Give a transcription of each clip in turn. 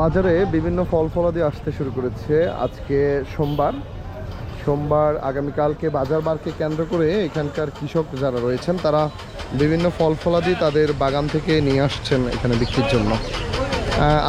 বাজারে বিভিন্ন ফল ফলাদি আসতে শুরু করেছে আজকে সোমবার। সোমবার আগামীকালকে বাজার বারকে কেন্দ্র করে এখানকার কৃষক যারা রয়েছেন, তারা বিভিন্ন ফল ফলাদি তাদের বাগান থেকে নিয়ে আসছেন এখানে বিক্রির জন্য।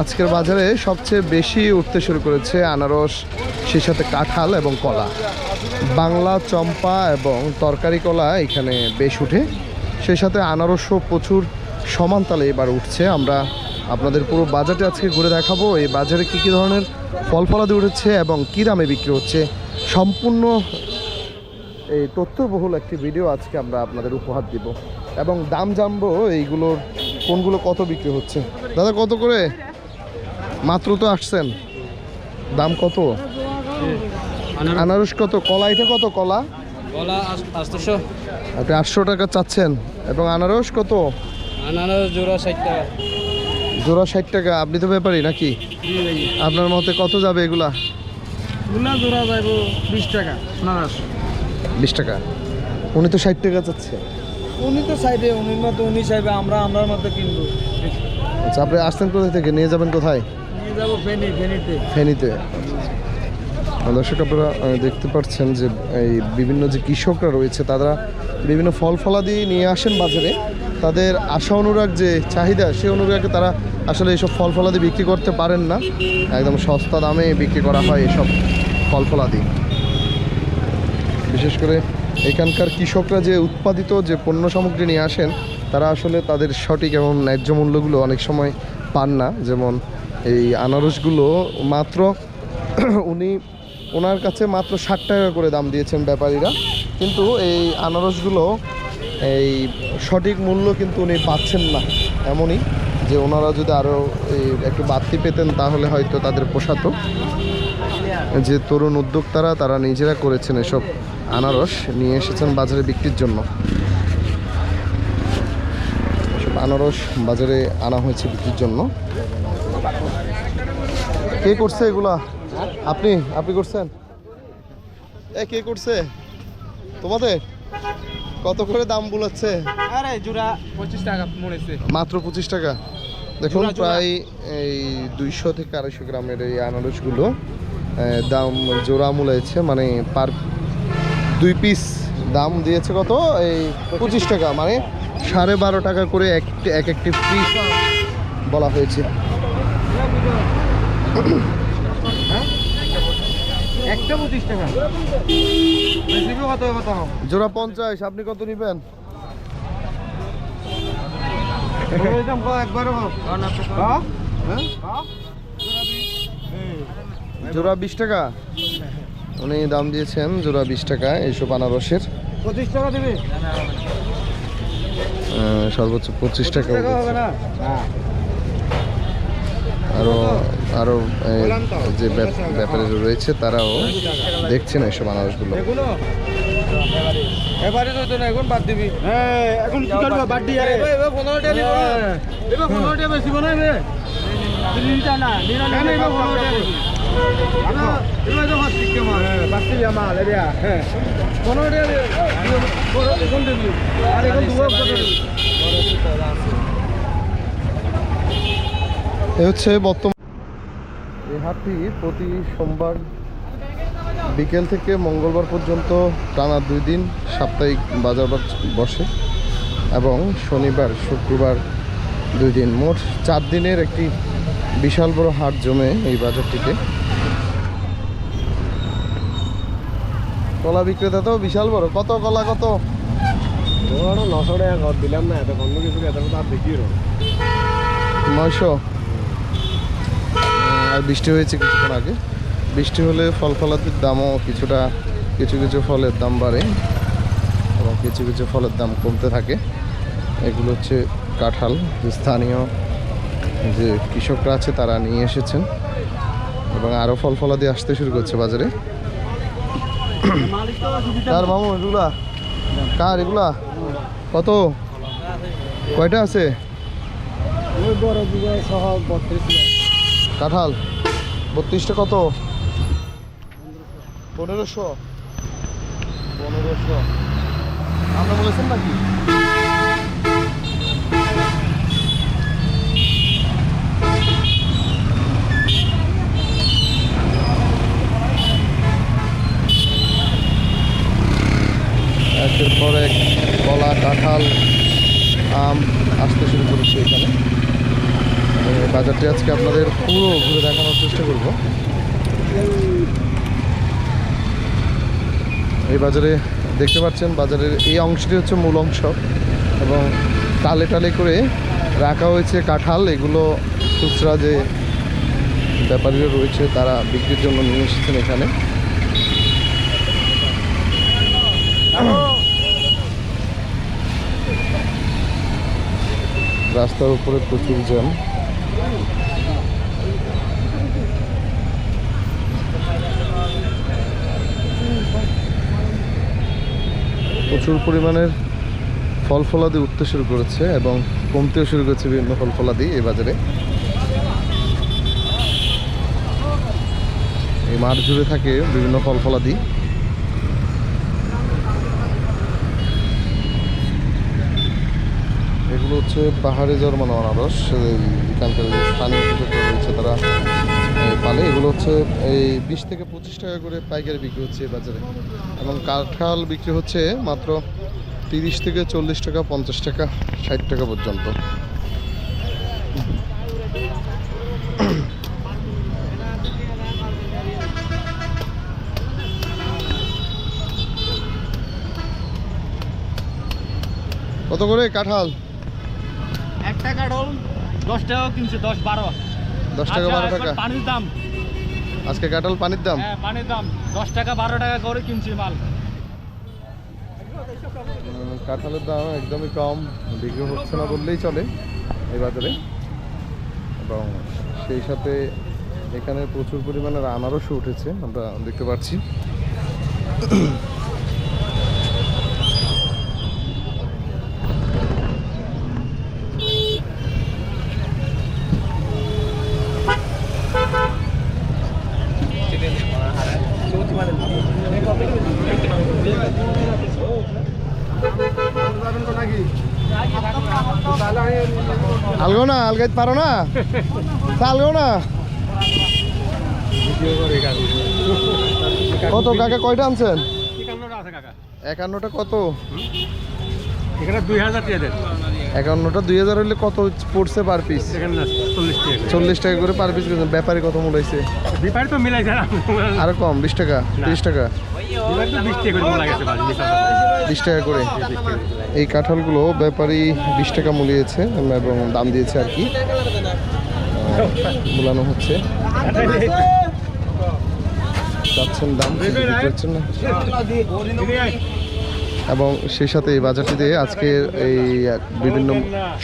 আজকের বাজারে সবচেয়ে বেশি উঠতে শুরু করেছে আনারস, সেই সাথে কাঁঠাল এবং কলা। বাংলা চম্পা এবং তরকারি কলা এখানে বেশ উঠে, সেই সাথে আনারসও প্রচুর সমান তালে এবার উঠছে। আমরা আপনাদের পুরো বাজারটা আজকে ঘুরে দেখাবো। এই বাজারে কী কী ধরনের ফল ফলাদি উঠেছে এবং কী দামে বিক্রি হচ্ছে? সম্পূর্ণ এই তথ্যবহুল একটি ভিডিও আজকে আমরা আপনাদের উপহার দিব। এবং দাম জানব এইগুলোর কোনগুলো কত বিক্রি হচ্ছে। দাদা কত করে? মাত্র তো আসছেন। দাম কত? আনারস কত? কলা এটা কত কলা? কলা আপনি আটশো টাকা চাচ্ছেন। এবং আনারস কত? আনারস জোড়া ষাট টাকা। জোড়া ষাট টাকা। আপনি তো ব্যাপারই নাকি? আপনার মতে কত যাবে এগুলা? গুলা জোড়া যাইব বিশ টাকা বিশ টাকা। উনি তো ষাট টাকা চাচ্ছে উনি তো চাইবে উনির মতো উনি চাইবে আমরা আমরার মতো কিনবো। আচ্ছা আপনি আসছেন কোথায় থেকে? নিয়ে যাবেন কোথায়? নিয়ে যাব ফেনি ফেনিতে। ফেনীতে। দর্শক আপনারা দেখতে পাচ্ছেন যে এই বিভিন্ন যে কৃষকরা রয়েছে তারা বিভিন্ন ফল ফলাদি নিয়ে আসেন বাজারে। তাদের আশা অনুরাগ যে চাহিদা, সেই অনুরাগে তারা আসলে এইসব ফল ফলাদি বিক্রি করতে পারেন না। একদম সস্তা দামে বিক্রি করা হয় এসব ফল ফলাদি। বিশেষ করে এখানকার কৃষকরা যে উৎপাদিত যে পণ্য সামগ্রী নিয়ে আসেন, তারা আসলে তাদের সঠিক এবং ন্যায্য মূল্যগুলো অনেক সময় পান না। যেমন এই আনারসগুলো মাত্র উনি, ওনার কাছে মাত্র ষাট টাকা করে দাম দিয়েছেন ব্যাপারীরা। কিন্তু এই আনারসগুলো এই সঠিক মূল্য কিন্তু উনি পাচ্ছেন না এমনই যে ওনারা যদি আরও একটু বাড়তি পেতেন তাহলে হয়তো তাদের পোষাতো। যে তরুণ উদ্যোক্তারা, তারা নিজেরা করেছেন এসব আনারস, নিয়ে এসেছেন বাজারে বিক্রির জন্য। আনারস বাজারে আনা হয়েছে বিক্রির জন্য। কে করছে এগুলা? আপনি আপনি করছেন? এ, কে করছে? তোমাদের? কত করে দাম বলেছে? আরে জোড়া পঁচিশ টাকা মরেছে মাত্র পঁচিশ টাকা। দেখুন। প্রায় এই দুইশো থেকে আড়াইশো গ্রামের এই আনারসগুলো দাম জোড়া মূলাইছে মানে পার দুই পিস দাম দিয়েছে কত? এই পঁচিশ টাকা মানে সাড়ে বারো টাকা করে এক একটি পিস বলা হয়েছে। একটা পঁচিশ টাকা। বেশি কত কত জোড়া পঞ্চাশ আপনি কত নেবেন? একবারও জোড়া বিশ টাকা? উনি দাম দিয়েছেন জোড়া বিশ টাকা এইসব আনারসের। পঁচিশ টাকা দিবি? সর্বোচ্চ পঁচিশ টাকা না? আরও যে ব্যাপ- ব্যাপারীরা রয়েছে তারাও দেখছেন এইসব আনারসগুলো। এবারে তো না এখন বাদ দিবি। হ্যাঁ এখন কি করবে? বাদ এবার পনেরো টাকা এবার পনেরো টাকা বেশি না এবার। পনেরো টাকা দিবি এ হচ্ছে বর্তমান এই হাটটি প্রতি সোমবার বিকেল থেকে মঙ্গলবার পর্যন্ত টানা দুই দিন সাপ্তাহিক বাজার বসে এবং শনিবার শুক্রবার দুই দিন। মোট চার দিনের একটি বিশাল বড় হাট জমে এই বাজারটিতে। কলা বিক্রেতা তো বিশাল বড়। কত কলা কত? নশো টাকা দিলাম না এত কিছু এত আর দেখি নয়শো? আর বৃষ্টি হয়েছে কিছুক্ষণ আগে। বৃষ্টি হলে ফল ফলাতির দামও কিছুটা, কিছু কিছু ফলের দাম বাড়ে এবং কিছু কিছু ফলের দাম কমতে থাকে। এগুলো হচ্ছে কাঁঠাল, যে স্থানীয় যে কৃষকরা আছে তারা নিয়ে এসেছেন এবং আরও ফল ফলাদি আসতে শুরু করছে বাজারে। কার মামু, এগুলা? কার এগুলা? কত? কয়টা আছে? বড় সহ বত্রিশ। কাঁঠাল বত্রিশটা কত? পনেরোশো। পনেরোশো। আপনি বলেছেন নাকি? আজকে আপনাদের পুরো ঘুরে দেখানোর চেষ্টা করব। এই বাজারে দেখতে পাচ্ছেন, বাজারের এই অংশটি হচ্ছে মূল অংশ এবং টালে টালে করে রাখা হয়েছে কাঁঠাল। এগুলো খুচরা যে ব্যাপারীরা রয়েছে, তারা বিক্রির জন্য নিয়ে এসেছেন এখানে। রাস্তার উপরে প্রচুর জ্যাম। প্রচুর পরিমাণের ফল ফলাদি উঠতে শুরু করেছে এবং কমতেও শুরু করেছে বিভিন্ন ফল ফলাদি এই বাজারে। এই মাঠ জুড়ে থাকে বিভিন্ন ফল ফলাদি। এগুলো হচ্ছে পাহাড়ে জন্মানো আনারস এখানকার স্থানীয় রয়েছে তারা পালে এগুলো হচ্ছে এই বিশ থেকে পঁচিশ টাকা করে পাইকারি বিক্রি হচ্ছে বাজারে। এবং কাঁঠাল বিক্রি হচ্ছে মাত্র তিরিশ থেকে চল্লিশ টাকা, পঞ্চাশ টাকা, ষাট টাকা পর্যন্ত। কত করে কাঁঠাল? এক টাকা ডল দশ টাকা কিনছে, দশ বারো। দশ টাকা বারো টাকা। পানির দাম। আজকে কাঁঠাল পানির দাম। হ্যাঁ পানির দাম। দশ টাকা বারো টাকা করে কিনছি মাল। কাঁঠালের দাম একদমই কম বিক্রি হচ্ছে না বললেই চলে এই বাজারে। এবং সেই সাথে এখানে প্রচুর পরিমাণের আনারসও উঠেছে আমরা দেখতে পাচ্ছি। না আলগাইতে পারো না তা আলগো না কত কাকা কয়টা আনছেন? একান্নটা কত? এখানে দুই হাজার একান্নটা দুই হাজার হলে কত পড়ছে পার পিস চল্লিশ টাকা করে। পার পিস ব্যাপারে কত মূল হয়েছে বিপারি তো মিলাই যায় আরও কম বিশ টাকা তিরিশ টাকা। বিশ টাকা করে এই কাঁঠালগুলো ব্যাপারী বিশ টাকা মূলিয়েছে এবং দাম দিয়েছে আর কি। মূলানো হচ্ছে। চাচ্ছেন দাম না? এবং সেই সাথে এই বাজারটিতে আজকে এই বিভিন্ন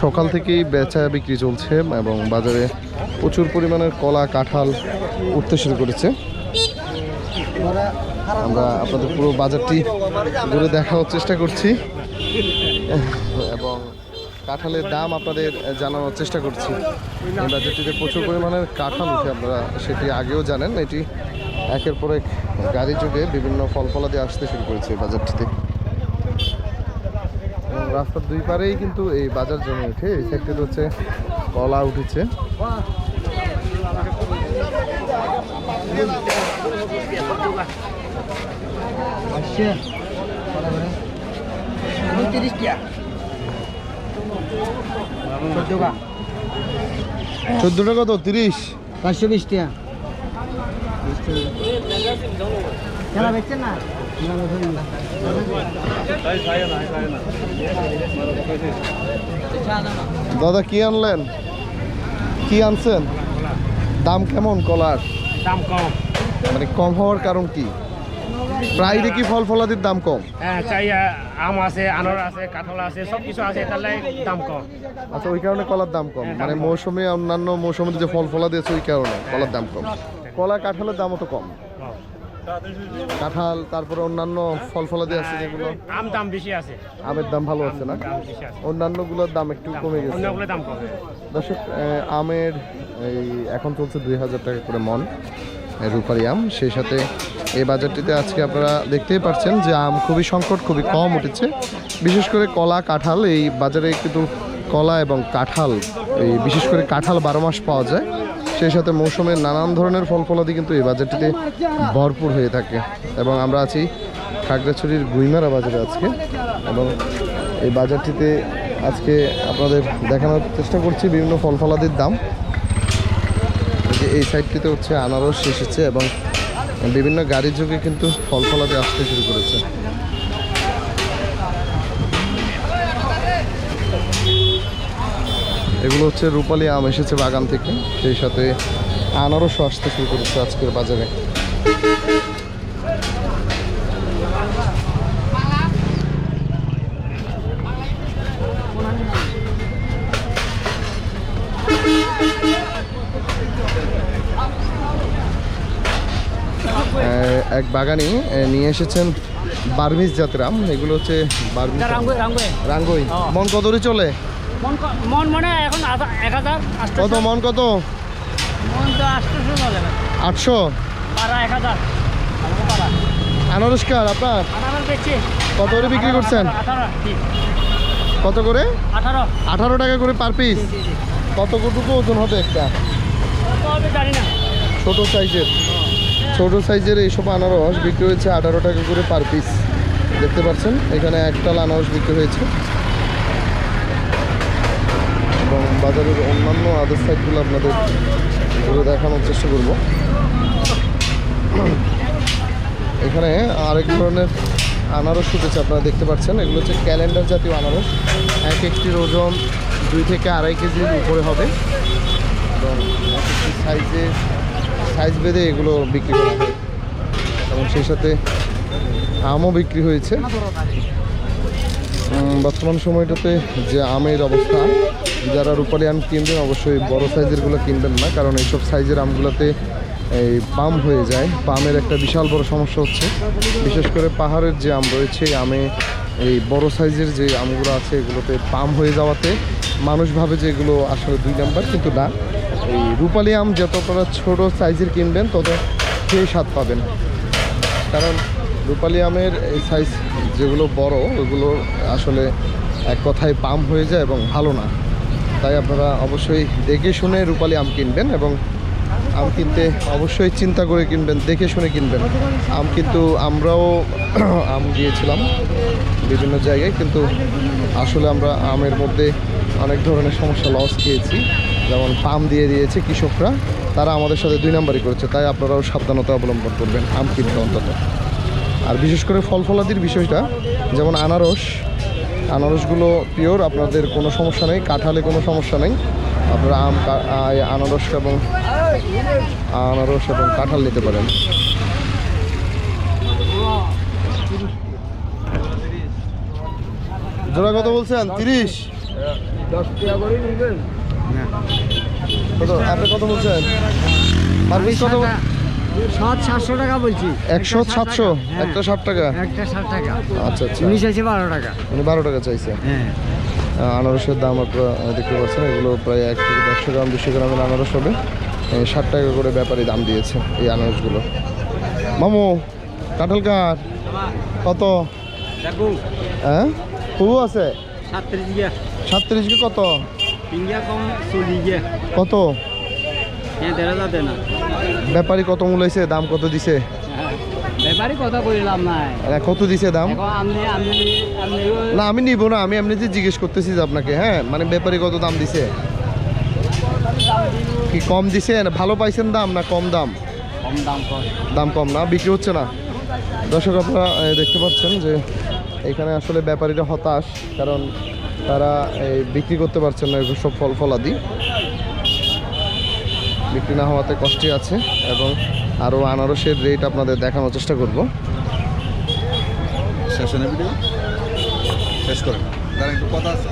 সকাল থেকেই বেচা বিক্রি চলছে এবং বাজারে প্রচুর পরিমাণের কলা, কাঁঠাল উঠতে শুরু করেছে। আমরা আপনাদের পুরো বাজারটি ঘুরে দেখানোর চেষ্টা করছি। এবং কাঁঠালের দাম আপনাদের জানানোর চেষ্টা করছি। এই বাজারটিতে প্রচুর পরিমাণের কাঁঠাল উঠে, আপনারা সেটি আগেও জানেন। এটি একের পর এক গাড়ি যোগে বিভিন্ন ফল ফলাদি আসতে শুরু করেছে এই বাজারটিতে। রাস্তার দুই পারেই কিন্তু এই বাজার জমে ওঠে। এই সাইডটিতে হচ্ছে কলা উঠেছে। চোদ্দোটা কত তিরিশ পাঁচশো বিশ টাকা খেলা দেখছেন না দাদা কি আনলেন? কি আনছেন? দাম কেমন কলার? দাম কম। মানে কম হওয়ার কারণ কি? প্রায় দেখি ফল ফলাদির দাম কম? হ্যাঁ চাই আম আছে আনার আছে কাঁঠাল আছে সব কিছু আছে তাহলে দাম কম। আচ্ছা ওই কারণে কলার দাম কম। মানে মৌসুমে অন্যান্য মৌসুমে যে ফল ফলা দিয়েছে ওই কারণে কলার দাম কম। কলা কাঁঠালের দামও তো কম। কাঁঠাল তারপরে অন্যান্য ফল ফলাদি আছে যেগুলো? আম দাম বেশি আছে। আমের দাম ভালো আছে না? অন্যান্যগুলোর দাম একটু কমে গেছে। অন্যগুলো দাম কম দর্শক আমের এই এখন চলছে দুই হাজার টাকা করে মন রুপারি আম। সেই সাথে এই বাজারটিতে আজকে আপনারা দেখতেই পাচ্ছেন যে আম খুবই সংকট খুবই কম উঠেছে। বিশেষ করে কলা কাঁঠাল এই বাজারে কিন্তু কলা এবং কাঁঠাল এই বিশেষ করে কাঁঠাল বারো মাস পাওয়া যায়। সেই সাথে মৌসুমের নানান ধরনের ফল ফলাদি কিন্তু এই বাজারটিতে ভরপুর হয়ে থাকে। এবং আমরা আছি খাগড়াছড়ির গুইমারা বাজারে আজকে। এবং এই বাজারটিতে আজকে আপনাদের দেখানোর চেষ্টা করছি বিভিন্ন ফল ফলাদির দাম। এই সাইডটিতে হচ্ছে আনারস এসেছে এবং বিভিন্ন গাড়ির যুগে কিন্তু ফল ফলাতে আসতে শুরু করেছে। এগুলো হচ্ছে রূপালি আম এসেছে বাগান থেকে সেই সাথে আনারসও আসতে শুরু করেছে আজকের বাজারে এক বাগানি নিয়ে এসেছেন বার্মিজ জাতের আম এগুলো হচ্ছে বার্মিজ। রাঙ্গুই হ্যাঁ। মন কত করে চলে মন মন মানে এখন এক হাজার কত মন কত? মন তো আটশো? পাড়া এক হাজার। আনারস কার আপনার? কত করে বিক্রি করছেন? কত করে? আঠারো। আঠারো টাকা করে পার পিস কতটুকু ওজন হবে একটা? ছোট সাইজের। ছোট সাইজের এইসব আনারস বিক্রি হয়েছে আঠারো টাকা করে পার পিস দেখতে পাচ্ছেন এখানে একটাল আনারস বিক্রি হয়েছে। বাজারের অন্যান্য আদার সাইডগুলো আপনাদের ঘুরে দেখানোর চেষ্টা করব। এখানে আরেক ধরনের আনারস উঠেছে আপনারা দেখতে পাচ্ছেন। এগুলো হচ্ছে ক্যালেন্ডার জাতীয় আনারস। এক একটির ওজন দুই থেকে আড়াই কেজির উপরে হবে। এবং সাইজে, সাইজ বেঁধে এগুলো বিক্রি করা হয়। এবং সেই সাথে আমও বিক্রি হয়েছে। বর্তমান সময়টাতে যে আমের অবস্থা যারা রূপালি আম কিনবেন, অবশ্যই বড় সাইজেরগুলো কিনবেন না, কারণ এইসব সাইজের আমগুলোতে এই পাম হয়ে যায়। পামের একটা বিশাল বড় সমস্যা হচ্ছে। বিশেষ করে পাহাড়ের যে আম রয়েছে আমে এই বড় সাইজের যে আমগুলো আছে, এগুলোতে পাম হয়ে যাওয়াতে মানুষ ভাবে যে এগুলো আসলে দুই নাম্বার, কিন্তু না। এই রূপালি আম যত আপনারা ছোটো সাইজের কিনবেন, তত খেয়ে স্বাদ পাবেন। কারণ রূপালি আমের এই সাইজ যেগুলো বড়, ওগুলো আসলে এক কথায় পাম হয়ে যায় এবং ভালো না। তাই আপনারা অবশ্যই দেখে শুনে রূপালি আম কিনবেন এবং আম কিনতে অবশ্যই চিন্তা করে কিনবেন, দেখে শুনে কিনবেন। আম কিন্তু আমরাও আম গিয়েছিলাম বিভিন্ন জায়গায়, কিন্তু আসলে আমরা আমের মধ্যে অনেক ধরনের সমস্যা লস খেয়েছি। যেমন পাম দিয়ে দিয়েছে কৃষকরা, তারা আমাদের সাথে দুই নাম্বারই করেছে, তাই আপনারাও সাবধানতা অবলম্বন করবেন আম কিনতে অন্তত। আর বিশেষ করে ফল ফলাদির বিষয়টা, যেমন আনারস আনারসগুলো পিওর আপনাদের কোনো সমস্যা নেই কাঁঠালে কোনো সমস্যা নেই। আপনারা আম আনারস এবং আনারস এবং কাঁঠাল নিতে পারেন। জোড়া কত বলছেন? তিরিশ? করে কত? আপনি কত বলছেন? পার পিস কত সাত সাতশো টাকা বলছি। একশো সাতশো? হ্যাঁ। একটা ষাট টাকা? একটা ষাট টাকা। আচ্ছা আচ্ছা। বারো টাকা। মানে বারো টাকা চাইছে? হ্যাঁ। আনারসের দাম আপনারা আহ, দেখতে পাচ্ছেন এগুলো প্রায় এক থেকে দেড়শো গ্রাম দুশো গ্রামের আনারস হবে। ষাট টাকা করে ব্যাপারী দাম দিয়েছে এই আনারসগুলো। মামু কাঁঠাল কাঠ কত? হ্যাঁ? আছে? সাতত্রিশ কত? কত? ব্যাপারী কত মূলাইছে দাম কত দিছে? কথা নাই। কত দিছে দাম? না আমি নিব না আমি এমনিতে জিজ্ঞেস করতেছি যে আপনাকে হ্যাঁ? মানে ব্যাপারী কত দাম দিছে? কি কম দিছে? ভালো পাইছেন দাম না কম দাম? কম দাম কম। দাম কম না বিক্রি হচ্ছে না। দর্শক আপনারা দেখতে পাচ্ছেন যে এখানে আসলে ব্যাপারীরা হতাশ কারণ তারা এই বিক্রি করতে পারছেন না সব ফল ফলাদি। বিক্রি না হওয়াতে কষ্টে আছে এবং আরও আনারসের রেট আপনাদের দেখানোর চেষ্টা করব। শেষ করেন। কথা আছে।